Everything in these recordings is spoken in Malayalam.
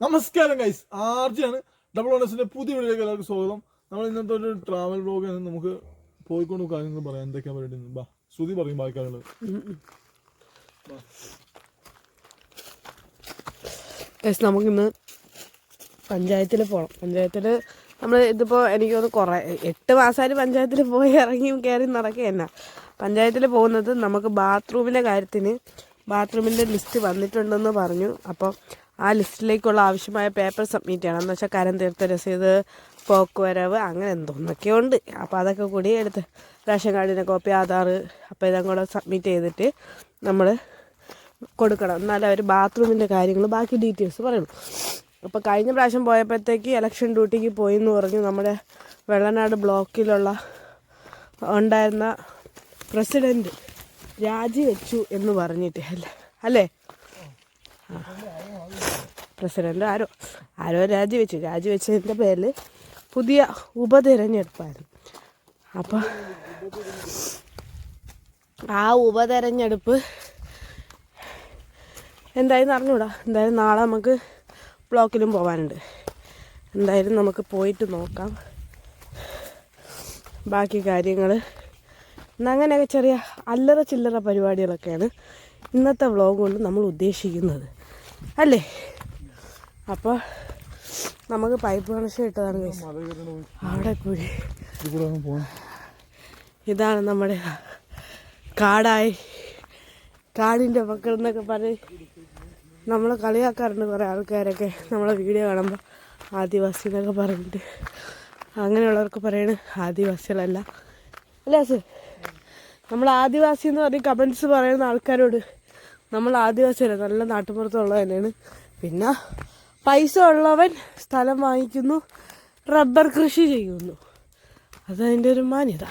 നമസ്കാരം ഗൈസ് ആർജിയാണ് ഡബിൾ ഓണേഴ്സിന്റെ പുതിയ വീഡിയോയിലേക്ക് എല്ലാവർക്കും സ്വാഗതം. നമ്മൾ ഇന്നത്തെ ഒരു ട്രാവൽ വ്ലോഗ് നമുക്ക് പോയിക്കൊണ്ട് കാര്യങ്ങൾ പറയാം. എന്തൊക്കെയാ പരിപാടി ബാ ശ്രുതി പറയും ബാക്കി കാര്യങ്ങൾ ഗൈസ് നമുക്കിന്ന് പഞ്ചായത്തിൽ പോകണം പഞ്ചായത്തിൽ നമ്മൾ ഇതിപ്പോൾ എനിക്ക് തോന്നുന്നു കുറേ എട്ട് മാസമായിട്ട് പഞ്ചായത്തിൽ പോയി ഇറങ്ങി കയറി നടക്കുക പഞ്ചായത്തിൽ പോകുന്നത് നമുക്ക് ബാത്റൂമിന്റെ കാര്യത്തിന് ബാത്റൂമിന്റെ ലിസ്റ്റ് വന്നിട്ടുണ്ടെന്ന് പറഞ്ഞു. അപ്പോൾ ആ ലിസ്റ്റിലേക്കുള്ള ആവശ്യമായ പേപ്പർ സബ്മിറ്റ് ചെയ്യണം. എന്ന് വെച്ചാൽ കരം തീർത്ത രസീത് പോക്കുവരവ് അങ്ങനെ എന്തോന്നൊക്കെ ഉണ്ട്. അപ്പോൾ അതൊക്കെ കൂടി എടുത്ത് റേഷൻ കാർഡിന്റെ കോപ്പി ആധാർ അപ്പോൾ ഇതും കൂടെ സബ്മിറ്റ് ചെയ്തിട്ട് നമ്മൾ കൊടുക്കണം. എന്നാലേ അവർ ബാത്റൂമിന്റെ കാര്യങ്ങൾ ബാക്കി ഡീറ്റെയിൽസ് പറയുള്ളൂ അപ്പോൾ കഴിഞ്ഞ പ്രാവശ്യം പോയപ്പോഴത്തേക്ക് ഇലക്ഷൻ ഡ്യൂട്ടിക്ക് പോയി എന്ന് പറഞ്ഞു നമ്മുടെ വെള്ളനാട് ബ്ലോക്കിലുള്ള ഉണ്ടായിരുന്ന പ്രസിഡന്റ് രാജിവെച്ചു എന്ന് പറഞ്ഞിട്ട് അല്ലേ? അല്ലേ? പ്രസിഡന്റ് ആരോ ആരോ രാജിവെച്ചു. രാജിവെച്ചതിന്റെ പേരിൽ പുതിയ ഉപതെരഞ്ഞെടുപ്പായിരുന്നു. അപ്പോൾ ആ ഉപതെരഞ്ഞെടുപ്പ് എന്തായാലും അറിഞ്ഞൂടാ. എന്തായാലും നാളെ നമുക്ക് ബ്ലോക്കിലും പോകാനുണ്ട് എന്തായാലും നമുക്ക് പോയിട്ട് നോക്കാം. ബാക്കി കാര്യങ്ങൾ അങ്ങനെയൊക്കെ ചെറിയ അല്ലറ ചില്ലറ പരിപാടികളൊക്കെയാണ് ഇന്നത്തെ വ്ളോഗ് കൊണ്ട് നമ്മൾ ഉദ്ദേശിക്കുന്നത്. അല്ലേ? അപ്പോൾ നമുക്ക് പൈപ്പ് കണക്ഷൻ ഇട്ടതാണ്. അവിടെ കൂടി. ഇതാണ് നമ്മുടെ കാടായി. കാടിന്റെ മക്കൾ എന്നൊക്കെ പറഞ്ഞ് നമ്മളെ കളിയാക്കാറുണ്ട് കുറേ ആൾക്കാരൊക്കെ നമ്മളെ വീഡിയോ കാണുമ്പോൾ ആദിവാസി എന്നൊക്കെ പറഞ്ഞിട്ട്. അങ്ങനെയുള്ളവർക്ക് പറയണ ആദിവാസികളല്ല. അല്ലേ സർ നമ്മൾ ആദിവാസി എന്ന് പറഞ്ഞ് കമൻസ് പറയുന്ന ആൾക്കാരോട് നമ്മൾ ആദിവാസിയല്ല നല്ല നാട്ടുപുറത്തുള്ളത് തന്നെയാണ്. പിന്നെ പൈസ ഉള്ളവൻ സ്ഥലം വാങ്ങിക്കുന്നു റബ്ബർ കൃഷി ചെയ്യുന്നു. അതതിന്റെ ഒരു മാന്യത.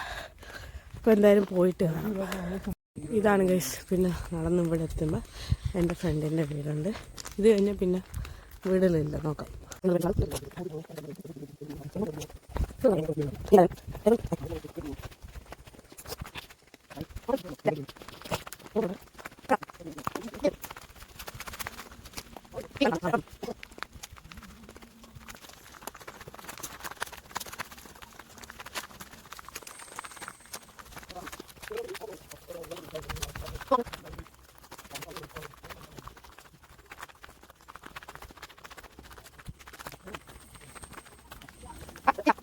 അപ്പോൾ എന്തായാലും പോയിട്ട് ഇതാണ് ഗൈസ് പിന്നെ നടന്ന് ഇവിടെ എത്തുമ്പോൾ എന്റെ ഫ്രണ്ടിന്റെ വീടുണ്ട്. ഇത് കഴിഞ്ഞാൽ പിന്നെ വീടുകളില്ല നോക്കാം.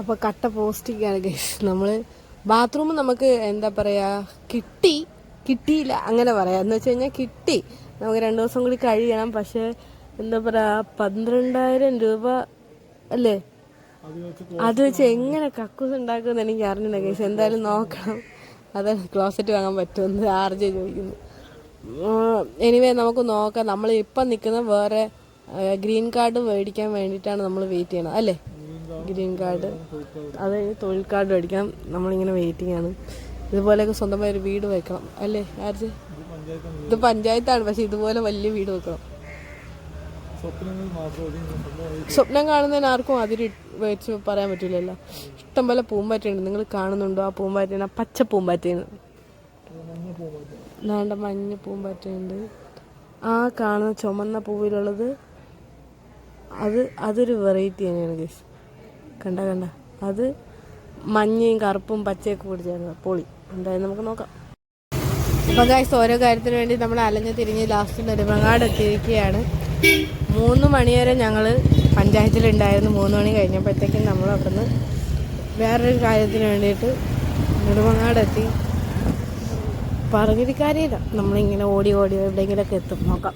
അപ്പോൾ കട്ട പോസ്റ്റിക്കാണ് ഗൈസ് നമ്മൾ ബാത്റൂം നമുക്ക് എന്താ പറയുക കിട്ടി കിട്ടിയില്ല അങ്ങനെ പറയാം. എന്ന് വെച്ച് കഴിഞ്ഞാൽ കിട്ടി. നമുക്ക് രണ്ട് ദിവസം കൂടി കഴിയണം. പക്ഷേ എന്താ പറയുക പന്ത്രണ്ടായിരം രൂപ അല്ലേ? അത് വെച്ച് എങ്ങനെ കക്കൂസ് ഉണ്ടാക്കുമെന്ന് എനിക്ക് അറിഞ്ഞില്ല ഗൈസ് എന്തായാലും നോക്കണം. അതാണ് ക്ലോസറ്റ് വാങ്ങാൻ പറ്റുമെന്ന് ആർജെ ചോദിക്കുന്നു. എനിവേ നമുക്ക് നോക്കാം. നമ്മൾ ഇപ്പം നിൽക്കുന്ന വേറെ ഗ്രീൻ കാർഡ് മേടിക്കാൻ വേണ്ടിയിട്ടാണ് നമ്മൾ വെയിറ്റ് ചെയ്യണം അല്ലേ? Green card. അത് കഴിഞ്ഞ് തൊഴിൽ കാർഡ് മേടിക്കാം നമ്മളിങ്ങനെ വെയിറ്റിംഗ് ആണ്. ഇതുപോലെയൊക്കെ സ്വന്തമായി ഒരു വീട് വെക്കണം. അല്ലേ ആർജ് ഇത് പഞ്ചായത്താണ്. പക്ഷെ ഇതുപോലെ വലിയ വീട് വെക്കണം. സ്വപ്നം കാണുന്നതിന് ആർക്കും അതിരി വെച്ച് പറയാൻ പറ്റില്ലല്ലോ. ഇഷ്ടംപോലെ പൂമ്പാറ്റയുണ്ട്. നിങ്ങൾ കാണുന്നുണ്ടോ ആ പൂമ്പാറ്റ പച്ച പൂമ്പാറ്റയാണ് നാണ്ട മഞ്ഞ പൂമ്പാറ്റയുണ്ട്. ആ കാണുന്ന ചുമന്ന പൂവിലുള്ളത് അത് അതൊരു വെറൈറ്റി തന്നെയാണ് ഗസ് കണ്ട കണ്ട. അത് മഞ്ഞയും കറുപ്പും പച്ചയൊക്കെ കൂടി ചേർന്ന പൊളി. എന്തായാലും നമുക്ക് നോക്കാം. അപ്പോൾ ഗൈസ് ഓരോ കാര്യത്തിന് വേണ്ടി നമ്മൾ അലഞ്ഞു തിരിഞ്ഞ് ലാസ്റ്റ് നെടുമങ്ങാട് എത്തിയിരിക്കുകയാണ്. മൂന്ന് മണിവരെ ഞങ്ങൾ പഞ്ചായത്തിലുണ്ടായിരുന്നു മൂന്ന് മണി കഴിഞ്ഞപ്പോഴത്തേക്കും നമ്മൾ അവിടുന്ന് വേറൊരു കാര്യത്തിന് വേണ്ടിയിട്ട് നെടുമങ്ങാടെത്തി പറഞ്ഞൊരു കാര്യമില്ല നമ്മളിങ്ങനെ ഓടി ഓടി എവിടെയെങ്കിലുമൊക്കെ എത്തും. നോക്കാം.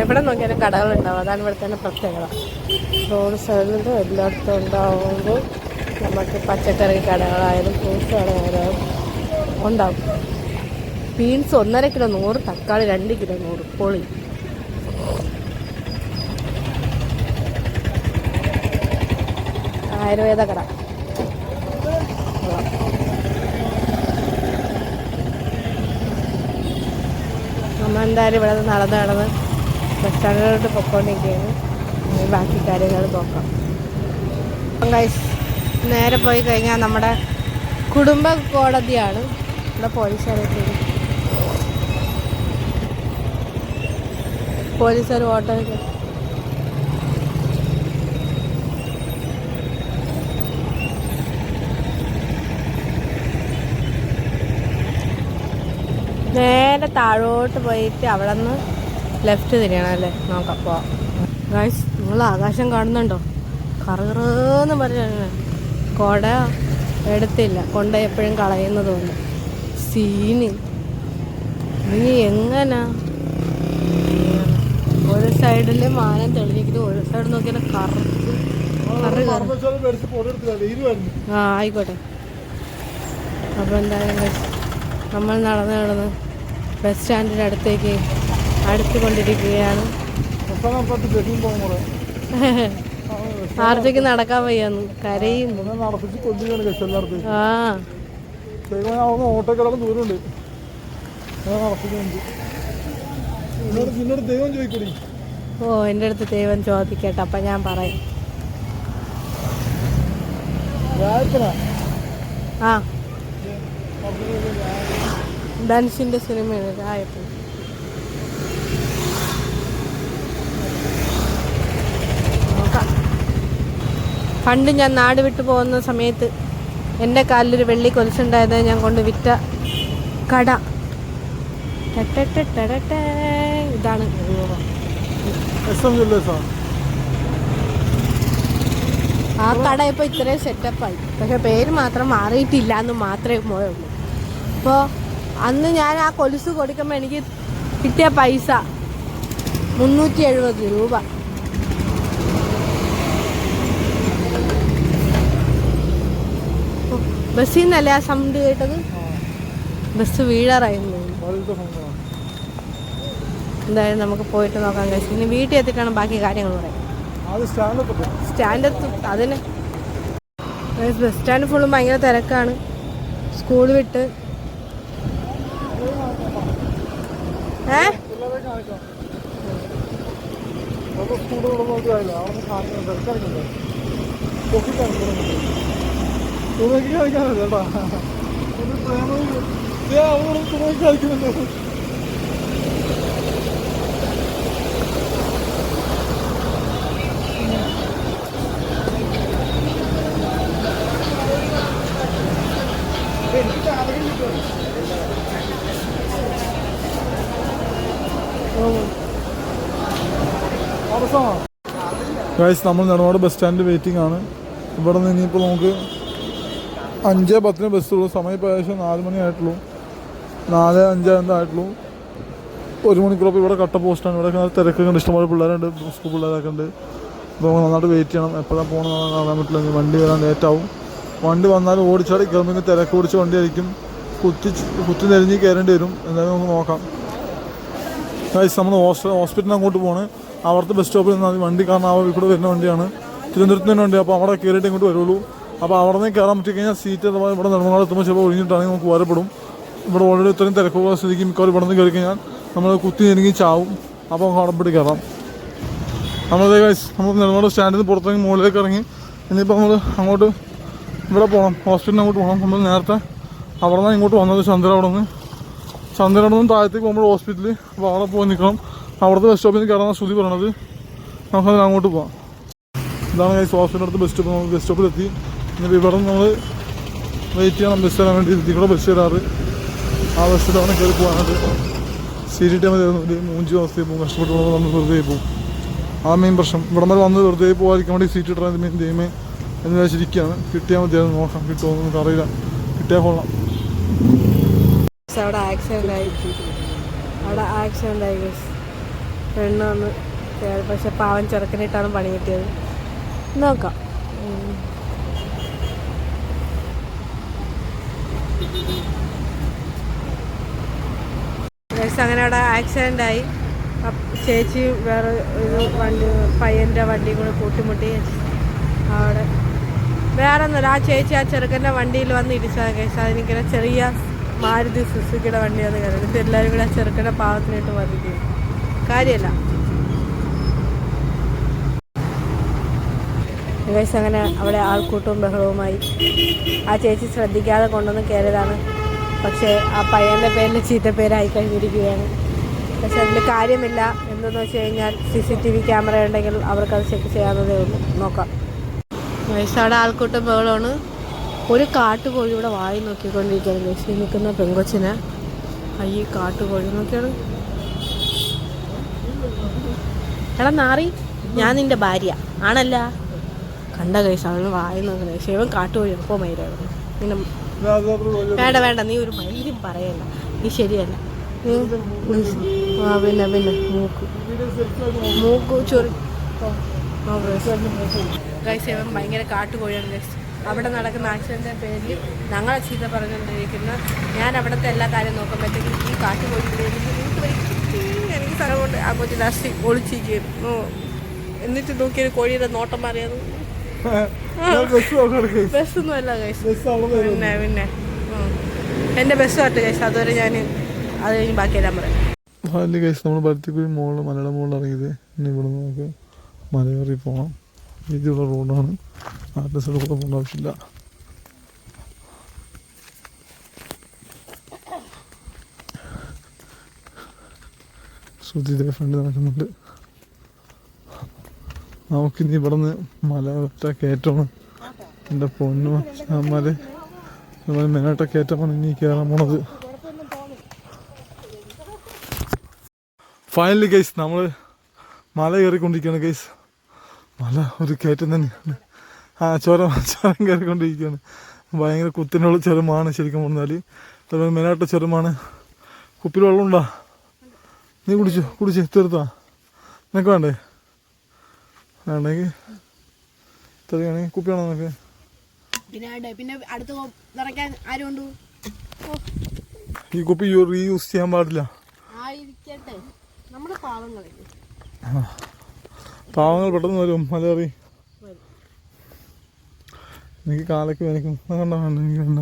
എവിടെ നോക്കിയാലും കടകളുണ്ടാവും. അതാണ് ഇവിടുത്തെ പ്രത്യേകത. റോഡ് സൈഡിലും എല്ലായിടത്തും ഉണ്ടാവുമ്പോൾ നമുക്ക് പച്ചക്കറി കടകളായാലും ഫ്രൂട്ട്സ് കടകളായാലും ഉണ്ടാവും. ബീൻസ് ഒന്നര കിലോ നൂറ് തക്കാളി രണ്ട് കിലോ നൂറ് പൊളി. ആയുർവേദ കട. നമ്മൾ എന്തായാലും ഇവിടെ നടന്ന് നടന്ന് ബസ് പൊക്കോണ്ടിരിക്കുകയാണ്. ബാക്കി കാര്യങ്ങൾ നോക്കാം. അപ്പം നേരെ പോയി കഴിഞ്ഞാൽ നമ്മുടെ കുടുംബ കോടതിയാണ്. ഇവിടെ പോലീസുകാരൊക്കെ പോലീസുകാർ ഓട്ടോ നേരെ താഴോട്ട് പോയിട്ട് അവിടെ നിന്ന് ലെഫ്റ്റ് തിരിയണം അല്ലേ? നോക്കാം ഗൈസ് നിങ്ങൾ ആകാശം കാണുന്നുണ്ടോ? കറുകറന്ന് പറഞ്ഞു കൊട എടുത്തില്ല. കൊണ്ട എപ്പോഴും കളയുന്നത് കൊണ്ട്. സീന്. നീ എങ്ങനാ? ഒരു സൈഡിൽ മാനം തെളിഞ്ഞിരിക്കുന്നു ഒരു സൈഡ് നോക്കിയാൽ കറുത്ത് ആ ആയിക്കോട്ടെ. അപ്പോൾ എന്തായാലും നമ്മൾ നടന്നു നടന്ന് ബസ് സ്റ്റാൻഡിന്റെ അടുത്തേക്ക് അടുത്തുകൊണ്ടിരിക്കുകയാണ്. ആർജയ്ക്ക് നടക്കാൻ വയ്യാന്ന്. കരയും. ആ ഓട്ടോ കിടന്ന് ദൂരമുണ്ട്. ഓ എന്റെ അടുത്ത് ദൈവം ചോദിക്കട്ടെ അപ്പം ഞാൻ പറയാം. ആ. ധനുഷിന്റെ സിനിമയാണ് രായപ്പൻ പണ്ട് ഞാൻ നാട് വിട്ടു പോകുന്ന സമയത്ത് എന്റെ കാലിലൊരു വെള്ളി കൊലുസുണ്ടായത് ഞാൻ കൊണ്ട് വിറ്റ കട. ഇതാണ്. ആ കട ഇപ്പോൾ ഇത്രയും സെറ്റപ്പായി പക്ഷെ പേര് മാത്രം മാറിയിട്ടില്ല എന്ന് മാത്രമേ പോയുള്ളൂ. അപ്പോൾ അന്ന് ഞാൻ ആ കൊലുസ് കൊടുക്കുമ്പോൾ എനിക്ക് കിട്ടിയ പൈസ മുന്നൂറ്റി എഴുപത് രൂപ. ബസ്സിൽ നിന്നല്ലേ ആ സൗണ്ട് കേട്ടത്? ബസ് വീഴാറായിരുന്നു എന്തായാലും നമുക്ക് പോയിട്ട് നോക്കാൻ കഴിച്ചു ഇനി വീട്ടിൽ എത്തിയിട്ടാണ് ബാക്കി കാര്യങ്ങൾ പറയാം സ്റ്റാൻഡ് അതിന് ബസ് സ്റ്റാൻഡ് ഫുള്ളും ഭയങ്കര തിരക്കാണ്. സ്കൂൾ വിട്ട്. ഏ? പിള്ളേരെ തുണക്കി കാണിക്കാനല്ല കേട്ടാ തുണക്കി കാണിക്കുന്നുണ്ട് ഗൈസ് നമ്മൾ നെടുമാട് ബസ് സ്റ്റാൻഡ് വെയിറ്റിംഗ് ആണ്. ഇവിടെ നിന്ന് ഇനിയിപ്പോൾ നമുക്ക് അഞ്ച് പത്തിന് ബസ് ഉള്ളൂ. സമയം ഇപ്പോൾ ഏകദേശം നാല് മണി ആയിട്ടുള്ളൂ. നാല് അഞ്ച് എന്തായിട്ടുള്ളൂ ഒരു മണിക്കൂറപ്പോൾ ഇവിടെ കട്ട പോസ്റ്റാണ് ഇവിടെ തിരക്കൊക്കെ ഉണ്ട്. ഇഷ്ടംപോലെ പിള്ളേരുണ്ട്. സ്കൂൾ പിള്ളേരൊക്കെ ഉണ്ട്. അപ്പോൾ നന്നായിട്ട് വെയിറ്റ് ചെയ്യണം. എപ്പോഴാണ് പോകണമെന്ന് കാണാൻ പറ്റില്ല. വണ്ടി വരാൻ ലേറ്റാവും വണ്ടി വന്നാൽ ഓടിച്ചാടി കയറുമ്പോൾ തിരക്ക് ഓടിച്ച് വണ്ടി ആയിരിക്കും. കുത്തി കുത്തി നെരിഞ്ഞ് കയറേണ്ടി വരും. എന്തായാലും നമുക്ക് നോക്കാം. ഗൈസ് നമ്മൾ ഹോസ്പിറ്റലിൽ അങ്ങോട്ട് പോകണേ അവിടുത്തെ ബസ് സ്റ്റോപ്പിൽ നിന്ന് വണ്ടി കാരണം ഇവിടെ വരുന്ന വണ്ടിയാണ്. തിരുവനന്തപുരത്ത് തന്നെ വണ്ടി. അപ്പോൾ അവിടെ കയറിയിട്ട് ഇങ്ങോട്ട് വരുള്ളൂ. അപ്പോൾ അവിടെ നിന്ന് കയറാൻ പറ്റി കഴിഞ്ഞാൽ സീറ്റ് അഥവാ ഇവിടെ നെടുമങ്ങാട് എത്തുമ്പോൾ ചിലപ്പോൾ ഒഴിഞ്ഞിട്ടാണെങ്കിൽ നമുക്ക് വരപ്പെടും. ഇവിടെ ഓൾറെഡി ഇത്രയും തിരക്കുള്ള സ്ഥിതിക്ക് മിക്കവാറും ഇവിടെ നിന്ന് കയറി കഴിഞ്ഞാൽ നമ്മൾ കുത്തി ഞെരുങ്ങി ചാവും. അപ്പോൾ നമുക്ക് അവിടെ പിടി കയറാം. നമ്മളതേ ഗൈസ് നമ്മൾ നെടുമങ്ങാട് സ്റ്റാൻഡിൽ നിന്ന് പുറത്തേക്ക് മുകളിലേക്ക് ഇറങ്ങി. ഇനിയിപ്പോൾ നമ്മൾ അങ്ങോട്ട് ഇവിടെ പോകണം. ഹോസ്പിറ്റലിൽ അങ്ങോട്ട് പോകണം. നമ്മൾ നേരത്തെ അവിടെ നിന്ന് ഇങ്ങോട്ട് വന്നത് ചന്ദ്ര അവിടെ നിന്ന് ചന്ദ്ര അവിടെ നിന്ന് താഴത്തേക്ക് പോകുമ്പോൾ ഹോസ്പിറ്റലിൽ അപ്പോൾ അവിടെ പോയി നിൽക്കണം. അവിടുത്തെ ബസ് സ്റ്റോപ്പിൽ നിന്ന് കയറാൻ ശ്രുതി പറയണത് നമുക്കതിന് അങ്ങോട്ട് പോകാം ഇതാണ് കൈസ് ഹോസ്പിറ്റലിന്റെ അടുത്ത് ബസ് സ്റ്റോപ്പ് നമുക്ക് ബസ് സ്റ്റോപ്പിലെത്തി ഇനിയിപ്പോൾ ഇവിടെ നമ്മൾ വെയിറ്റ് ചെയ്യണം ബസ് വരാൻ വേണ്ടി കൂടെ ബസ് വരാറ് ആ ബസ് അവിടെ കയറി പോകാനായിട്ട് സീറ്റ് മതി തരുന്നുണ്ട് മൂഞ്ച് അവസ്ഥയിൽ പോകും. കഷ്ടപ്പെട്ട് വന്ന് വെറുതെ പോകും. ആ മെയിൻ പ്രശ്നം. ഇവിടെ വരെ വന്ന് വെറുതെ പോകാതിരിക്കാൻ വേണ്ടി സീറ്റ് ഇട്ടാൽ മെയിൻ ദൈവമേ എന്ന് വിചാരിച്ചിരിക്കുകയാണ്. കിട്ടിയാൽ മതിയായിരുന്നു നോക്കാം. കിട്ടുമോ എന്നൊക്കെ അറിയില്ല. കിട്ടിയാൽ കൊള്ളാം. അവിടെ ആക്സിഡന്റ് ആയി. അവിടെ ആക്സിഡന്റ് ആയി. പെണ്ണ് വന്ന് പക്ഷെ പാവൻ ചെറുക്കനിട്ടാണ് പണി കിട്ടിയത്. നോക്കാം ഉം. ഗൈസ് അങ്ങനെ അവിടെ ആക്സിഡന്റ് ആയി. ചേച്ചി വേറെ ഒരു വണ്ടി പയ്യന്റെ വണ്ടി കൂടെ കൂട്ടിമുട്ടി. അവിടെ വേറെ ഒന്നുമില്ല ആ ചേച്ചി ആ ചെറുക്കന്റെ വണ്ടിയിൽ വന്ന് ഇടിച്ചതാണ് കേസ് അതിനിങ്ങനെ ചെറിയ മാരുതി സുസുക്കിയുടെ വണ്ടിയാണ് കയറി. എല്ലാവരും കൂടെ ആ ചെറുക്കന്റെ പാവത്തിനായിട്ട് വന്നിട്ട് കാര്യമല്ല. ഗൈസ് അങ്ങനെ അവിടെ ആൾക്കൂട്ടവും ബഹളവുമായി ആ ചേച്ചി ശ്രദ്ധിക്കാതെ കൊണ്ടുവന്ന് കയറിയതാണ്. പക്ഷേ ആ പയ്യന്റെ പേരിൽ ചീത്ത പേരായി കഴിഞ്ഞിരിക്കുകയാണ്. പക്ഷെ അതിൽ കാര്യമില്ല. എന്തെന്ന് വെച്ച് കഴിഞ്ഞാൽ C C T V camera ഉണ്ടെങ്കിൽ അവർക്കത് ചെക്ക് ചെയ്യാവുന്നതേ ഉള്ളൂ. നോക്കാം. വയസ്സവിടെ ആൾക്കൂട്ടം ബഹളമാണ്. ഒരു കാട്ടുകോഴി ഇവിടെ വായി നോക്കിക്കൊണ്ടിരിക്കുകയാണ്. ഗൈസ് നിൽക്കുന്ന പെങ്കൊച്ചിനെ. അയ്യ കാട്ടുകോഴി നോക്കിയാണ്. എടാ നാറി ഞാൻ നിന്റെ ഭാര്യ. ആണല്ല? കണ്ട കൈസ് അവന് വായി നോക്കണേ ശിവൻ കാട്ടുപോയി. എപ്പോൾ മയിലായിരുന്നു? പിന്നെ വേണ്ട വേണ്ട നീ ഒരു മയിലും പറയണ്ട. നീ ശരിയല്ല. ആ പിന്നെ പിന്നെ. മൂക്ക്. മൂക്ക് ചൊറി ഗൈസ് ഇവൻ ഭയങ്കര കാട്ടുകോഴിയാണ് ഗൈസ് അവിടെ നടക്കുന്ന ആക്സിഡന്റെ പേരിൽ ഞങ്ങളെ ചീത്ത പറഞ്ഞുകൊണ്ടിരിക്കുന്ന ഞാൻ അവിടുത്തെ എല്ലാ കാര്യം നോക്കുമ്പോഴത്തേക്കും ഈ കാട്ടുകോഴി എനിക്ക് സ്ഥലം കൊണ്ട് ആ കൊച്ചു ലാസ്റ്റ് ഒളിച്ചിരിക്കും എന്നിട്ട് നോക്കിയൊരു കോഴിയുടെ നോട്ടം മാറിയത്. ബസ് നോക്കണം ഗൈസ് ബസ്സൊന്നും അല്ല ഗൈസ് ബസ് അവിടെ പിന്നെ പിന്നെ. എന്റെ ബസ് കട്ട് ഗൈസ് അതുവരെ ഞാൻ അത് കഴിഞ്ഞ് ബാക്കിയെല്ലാം പറയാം. ഫൈനലി ഗൈസ് നമ്മൾ പരുത്തിക്കുഴി മുകളിൽ മലയുടെ മുകളിൽ ഇറങ്ങിയത്. ഇനി ഇവിടെ നമുക്ക് മല കയറി പോകണം വീതിയുള്ള റോഡാണ് ആരുടെ സൈഡ് കൂടെ പോകേണ്ട ആവശ്യമില്ല. ശ്രുതി ഫ്രണ്ട് നടക്കുന്നുണ്ട്. നമുക്കിനി ഇവിടെ നിന്ന് ഒറ്റ കയറ്റമാണ്. എന്റെ പൊന്നു മല നമ്മൾ കയറ്റമാണ് ഇനി കയറാൻ പോണത്. ഫൈനലി ഗൈസ് നമ്മൾ മല കയറിക്കൊണ്ടിരിക്കുകയാണ് ഗൈസ് മല ഒരു കയറ്റം തന്നെയാണ്. ആ ചുരം ചുരം കയറിക്കൊണ്ടിരിക്കുകയാണ്. ഭയങ്കര കുത്തിനുള്ള ചുരമാണ് ശരിക്കും പറഞ്ഞാൽ അതുപോലെ മെയിനായിട്ട് ചുരമാണ്. കുപ്പിയിൽ വെള്ളമുണ്ടോ? നീ കുടിച്ചു? കുടിച്ച്? തീർത്താ നിനക്ക് വേണ്ടേ? വേണ്ടെങ്കിൽ ഇത്രയാണ് കുപ്പിയാണോ നിനക്ക്? പിന്നെ പിന്നെ അടുത്ത് നിറയ്ക്കാൻ ആരുണ്ട് ഈ കുപ്പി റീയൂസ് ചെയ്യാൻ പാടില്ല. പാവങ്ങൾ പെട്ടെന്ന് വരും മലയറി. എനിക്ക് കാലൊക്കെ വേനിക്കും കണ്ട വേണ്ട എനിക്ക് വേണ്ട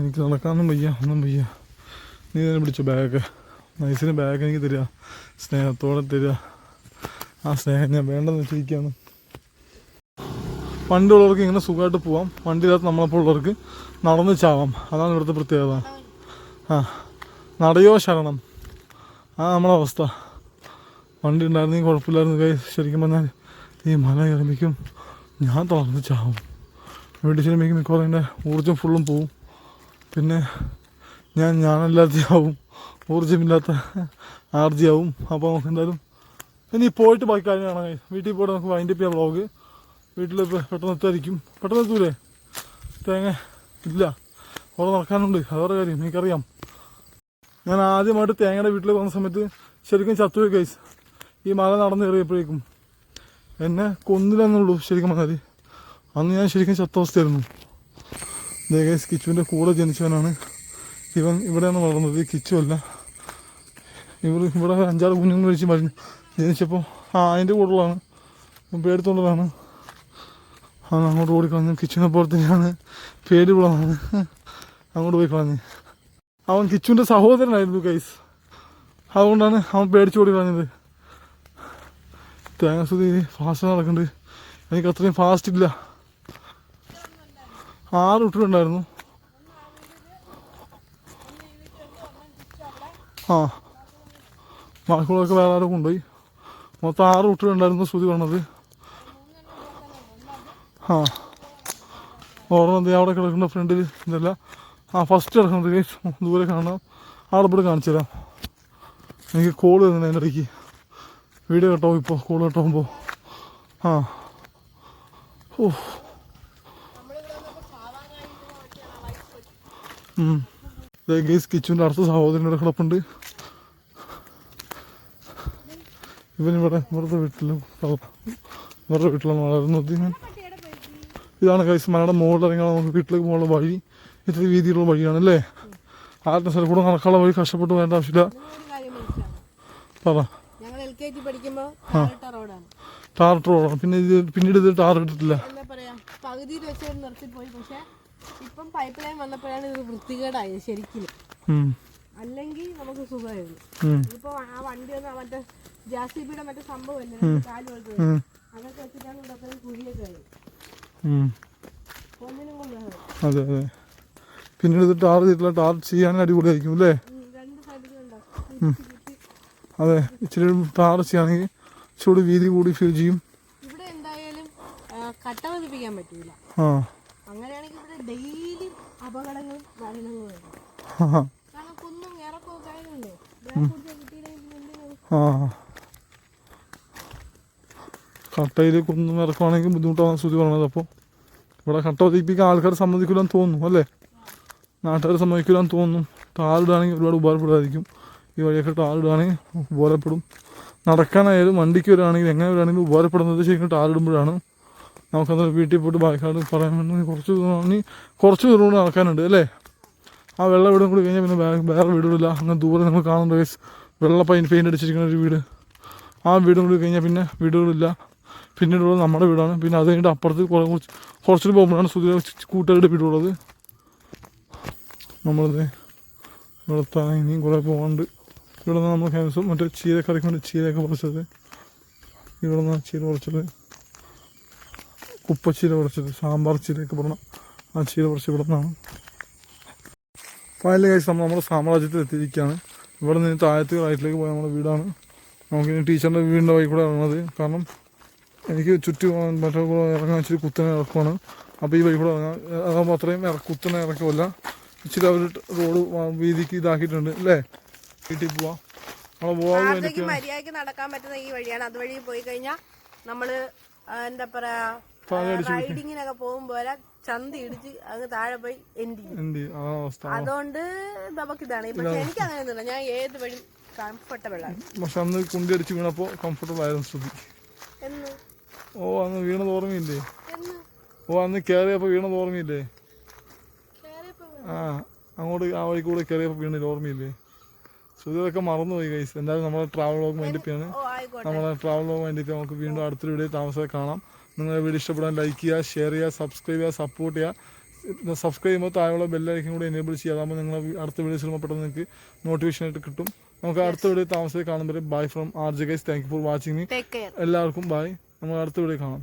എനിക്ക് നടക്കാനൊന്നും വയ്യ ഒന്നും വയ്യ. നീ തന്നെ പിടിച്ചോ ബാഗൊക്കെ നൈസിന് ബാഗ് എനിക്ക് തരിക. സ്നേഹത്തോടെ തരിക. ആ സ്നേഹം ഞാൻ വേണ്ടെന്ന് വെച്ചിരിക്കുകയാണ് വണ്ടിയുള്ളവർക്ക് ഇങ്ങനെ സുഖമായിട്ട് പോവാം. വണ്ടി ഇല്ലാത്ത നമ്മളപ്പോൾ ഉള്ളവർക്ക് നടന്ന് ചാവാം. അതാണ് ഇവിടുത്തെ പ്രത്യേകത. ആ നടയോ ശരണം? ആ നമ്മളെ അവസ്ഥ. വണ്ടി ഉണ്ടായിരുന്നെങ്കിൽ കുഴപ്പമില്ലായിരുന്നു. കൈ ശരിക്കും പറഞ്ഞാൽ ഈ മല ഇറമിക്കും ഞാൻ തളർന്ന് ചാവും. വീട്ടിൽ ചെല്ലുമ്പോൾ മിക്കവാറും എന്റെ ഊർജം ഫുള്ളും പോവും. പിന്നെ ഞാൻ ഞാനല്ലാതെയാവും ഊർജമില്ലാത്ത ആർജിയാവും അപ്പോൾ നമുക്ക് എന്തായാലും ഇനി പോയിട്ട് ബാക്കി കാര്യം കാണാം. വീട്ടിൽ പോയിട്ട് നമുക്ക് വൈൻഡ് ചെയ്യാം വ്ളോഗ് വീട്ടിൽ പെട്ടെന്ന് എത്തായിരിക്കും പെട്ടെന്ന് എത്തൂലേ? തേങ്ങ ഇല്ല. കുറേ നടക്കാനുണ്ട്. അതോടെ കാര്യം. എനിക്കറിയാം ഞാൻ ആദ്യമായിട്ട് തേങ്ങയുടെ വീട്ടിൽ വന്ന സമയത്ത് ശരിക്കും ചത്തുപോയി കൈസ് ഈ മല നടന്ന് കയറിയപ്പോഴേക്കും. എന്നെ കൊന്നില്ലെന്നുള്ളൂ ശരിക്കും പറഞ്ഞാൽ അന്ന് ഞാൻ ശരിക്കും ചത്ത അവസ്ഥയായിരുന്നു. ഗൈസ് കിച്ചുവിന്റെ കൂടെ ജനിച്ചവനാണ് ഇവൻ ഇവിടെയാണ് വളർന്നത്. ഈ കിച്ചു അല്ല. ഇവർ ഇവിടെ അഞ്ചാറ് കുഞ്ഞുങ്ങൾ വെച്ച് മരിഞ്ഞ് ജനിച്ചപ്പോൾ ആ അതിന്റെ കൂടുതലാണ് പേടുത്തുള്ളതാണ് ആ അങ്ങോട്ട് ഓടിക്കളഞ്ഞു കിച്ചുവിനെ പോലെ തന്നെയാണ് പേടിയുള്ളതാണ്. അങ്ങോട്ട് പോയി കളഞ്ഞ്. അവൻ കിച്ചുവിന്റെ സഹോദരനായിരുന്നു കൈസ് അതുകൊണ്ടാണ് അവൻ പേടിച്ചോടി കളഞ്ഞത്. തേങ്ങ സ്തുതി ഫാസ്റ്റ് നടക്കുന്നുണ്ട് എനിക്ക് അത്രയും ഫാസ്റ്റ് ഇല്ല. ആറ് വിട്ടിട്ടുണ്ടായിരുന്നു ആ. ബാക്കിയുള്ളതൊക്കെ വേറെ ആരും കൊണ്ടുപോയി. മൊത്തം ആറ് കുട്ടികളുണ്ടായിരുന്നു ശ്രുതി പറഞ്ഞത്. ആ. ഓർമ്മ അവിടെ കിടക്കുന്ന ഫ്രണ്ടിൽ ഇതല്ല. ആ ഫസ്റ്റ് കിടക്കുന്നത്. ദൂരെ കാണാം. ആളെ ഇവിടെ കാണിച്ചു തരാം. എനിക്ക് കോൾ വരുന്നുണ്ട് അതിന്റെ ഇടയ്ക്ക്. വീഡിയോ കേട്ടോ ഇപ്പോൾ കോൾ കേട്ടോ ആ. ഓ. ഗേസ് കിച്ചുവിന്റെ അടുത്ത സഹോദരന്റെ കിടപ്പുണ്ട്. ഇവൻ ഇവിടെ ഇവരുടെ വീട്ടിലും ഇവരുടെ വീട്ടിലാണ് വളരുന്നത് ഞാൻ ഇതാണ് കൈസ് മലയുടെ മുകളിൽ ഇറങ്ങാൻ നമുക്ക് വീട്ടിലേക്ക് പോകാനുള്ള വഴി. ഇത്ര വീതിയുള്ള വഴിയാണ് അല്ലേ? ആരുടെ സ്ഥലം കൂടെ നടക്കാനുള്ള വഴി കഷ്ടപ്പെട്ട് വേണ്ട ആവശ്യമില്ല. പറ. ടാറിട്ട റോഡാണ്. പിന്നെ ഇത് പിന്നീട് ഇത് പറയാ പകുതിയിൽ വെച്ച് നിർത്തിപ്പോയി പക്ഷെ ഇപ്പം പൈപ്പ് ലൈൻ വന്നപ്പോഴാണ് ഇത് വൃത്തികേടായത് ശരിക്കും. അല്ലെങ്കിൽ നമുക്ക് സുഖമായിരുന്നു. ഇപ്പൊ ആ വണ്ടി ഒന്ന് മറ്റേ ജാസിബിയുടെ മറ്റേ സംഭവമല്ലേ? കാൽ പോലത്തെ അതൊക്കെ വെച്ചിട്ടാണ് ഇവിടെ അത്രയും കുഴിയൊക്കെ ആയത് ഉം. ഒന്നിനും കൊള്ളാതെ അതെ അതെ. പിന്നീട് ഇത് ടാർ ചെയ്തിട്ടില്ല ടാർ ചെയ്യാൻ അടിപൊളിയായിരിക്കും അല്ലേ? അതെ ഇച്ചിരി ടാർ ചെയ്യുകയാണെങ്കിൽ ഇച്ചിരി വീതി കൂടി ഫീൽ ചെയ്യും. ഇവിടെ എന്തായാലും ആ, കട്ട പതിപ്പിക്കാൻ പറ്റൂല. ആ. അങ്ങനെയാണെങ്കിൽ ഇവിടെ ഡെയിലി അപകടങ്ങളും മരണങ്ങളും കാരണം കുന്നും കിട്ടിയില്ലെങ്കിൽ കട്ടയിൽ കുന്നും ഇറക്കുവാണെങ്കിൽ ബുദ്ധിമുട്ടാണ് ശ്രുതി പറഞ്ഞത് അപ്പോൾ. ഇവിടെ കട്ട ഒതിപ്പിക്കാൻ ആൾക്കാർ സമ്മതിക്കില്ലെന്ന് തോന്നുന്നു അല്ലേ? നാട്ടുകാർ സമ്മതിക്കില്ലെന്ന് തോന്നുന്നു. ടാറിടുകയാണെങ്കിൽ ഒരുപാട് ഉപകാരപ്പെടുമായിരിക്കും ഈ വഴിയൊക്കെ ടാറിടുകയാണെങ്കിൽ ഉപകാരപ്പെടും. നടക്കാനായാലും വണ്ടിക്ക് വരികയാണെങ്കിൽ എങ്ങനെ വരികയാണെങ്കിലും ഉപകാരപ്പെടുന്നത് ശരിക്കും ടാറിടുമ്പോഴാണ് നമുക്കത് വീട്ടിൽ പോയിട്ട് ബാക്കാട് പറയാൻ വേണ്ടി കുറച്ച് ദൂരം കുറച്ച് ദൂരം കൂടി നടക്കാനുണ്ട് അല്ലേ? ആ വെള്ള വീടും കൂടി കഴിഞ്ഞാൽ പിന്നെ വേറെ വീടുകളില്ല. അങ്ങനെ ദൂരെ നമ്മൾ കാണുന്നുണ്ട്. വെള്ള പെയിൻ പെയിന്റ് അടിച്ചിരിക്കുന്ന ഒരു വീട്. ആ വീടും കൂടി കഴിഞ്ഞാൽ പിന്നെ വീടുകളില്ല. പിന്നീടുള്ളത് നമ്മുടെ വീടാണ്. പിന്നെ അത് കഴിഞ്ഞിട്ട് അപ്പുറത്ത് കുറേ കുറച്ച് കുറച്ചുകൂടി പോകുമ്പോഴാണ് സുധീര കൂട്ടുകാരുടെ വീടുള്ളത് നമ്മളിത് വെളുത്താണ് ഇനിയും കുറേ പോകാണ്ട് ഇവിടെ നിന്ന് നമ്മൾ ഫേമസും മറ്റേ ചീരക്കറിക്ക് വേണ്ടി ചീരയൊക്കെ പറിച്ചത്. ഇവിടെ നിന്ന് ചീര പറിച്ചത്. കുപ്പച്ചീര പറിച്ചത്. സാമ്പാർ ചീരയൊക്കെ പറഞ്ഞ ആ ചീര പറിച്ച് ഇവിടെ നിന്നാണ് ഫൈനലി കഴിച്ച് നമ്മൾ നമ്മുടെ സാമ്രാജ്യത്തിൽ എത്തിയിരിക്കുകയാണ്. ഇവിടെ നിന്ന് താഴത്ത് റൈറ്റിലേക്ക് പോയ നമ്മുടെ വീടാണ്. നമുക്കിനി ടീച്ചറിന്റെ വീടിന്റെ വഴി കൂടെ ഇറങ്ങുന്നത്. കാരണം എനിക്ക് ചുറ്റും മറ്റേ ഇറങ്ങാൻ ഇച്ചിരി കുത്തനെ ഇറക്കമാണ് അപ്പോൾ ഈ വഴി കൂടെ ഇറങ്ങാം അതാകുമ്പോൾ അത്രയും ഇറ- കുത്തനെ ഇറക്കുമല്ല ഇച്ചിരി അവർ റോഡ് വീതിക്ക് ഇതാക്കിയിട്ടുണ്ട്. അല്ലേ? വീട്ടിൽ പോവാം. പോകാൻ ആർത്തേക്ക് മര്യാദയ്ക്ക് നടക്കാൻ പറ്റുന്ന ഈ വഴിയാണ്. അതുവഴി പോയി കഴിഞ്ഞാൽ നമ്മൾ എന്താ പറയാ റൈഡിങ്ങിനൊക്കെ പോകുമ്പോലെ ചന്തി ഇടിച്ച് അങ്ങ് താഴെ പോയി എൻഡി അതുകൊണ്ട് നമുക്കിതാണ്. പക്ഷെ എനിക്ക് അങ്ങനെയൊന്നുമില്ല. ഞാൻ ഏത് വഴി കംഫർട്ടബിൾ ആണ്. പക്ഷെ അന്ന് കുണ്ടി അടിച്ച് വീണപ്പോ കംഫർട്ടബിൾ ആയിരുന്നു ശ്രുതി. ഓ അന്ന് വീണത് ഓർമ്മയില്ലേ? ഓ അന്ന് കയറിയപ്പോൾ വീണത് ഓർമ്മയില്ലേ? കേറിയപ്പോ ആ അങ്ങോട്ട് ആ വഴി കൂടെ കയറിയപ്പോൾ വീണില്ല? ഓർമ്മയില്ലേ? സുധിതൊക്കെ മറന്നുപോയി കൈസ് എന്തായാലും നമ്മുടെ ട്രാവൽ വ്ലോഗ് വേണ്ടിപ്പിയാണ് നമ്മുടെ നമ്മളെ ട്രാവൽ വ്ലോഗ് വേണ്ടിയിട്ട് നമുക്ക് വീണ്ടും അടുത്തൊരു വീഡിയോ താമസമായി കാണാം. നിങ്ങളുടെ വീഡിയോ ഇഷ്ടപ്പെടാൻ ലൈക്ക് ചെയ്യുക ഷെയർ ചെയ്യുക സബ്സ്ക്രൈബ് ചെയ്യുക സപ്പോർട്ട് ചെയ്യുക. സബ്സ്ക്രൈബ് ചെയ്യുമ്പോൾ താഴെയുള്ള ബെല്ലൈക്കും കൂടെ എനേബിൾ ചെയ്യുക. അതാകുമ്പോൾ നിങ്ങൾ അടുത്ത വീഡിയോ വരുമ്പോൾ പെട്ടെന്ന് നിങ്ങൾക്ക് നോട്ടിഫിക്കേഷൻ ആയിട്ട് കിട്ടും. നമുക്ക് അടുത്ത വീഡിയോ താമസമായി കാണുമ്പോൾ bye from R J guys thank you for watching എല്ലാവർക്കും ബൈ നമ്മൾ അടുത്ത വീഡിയോ കാണാം.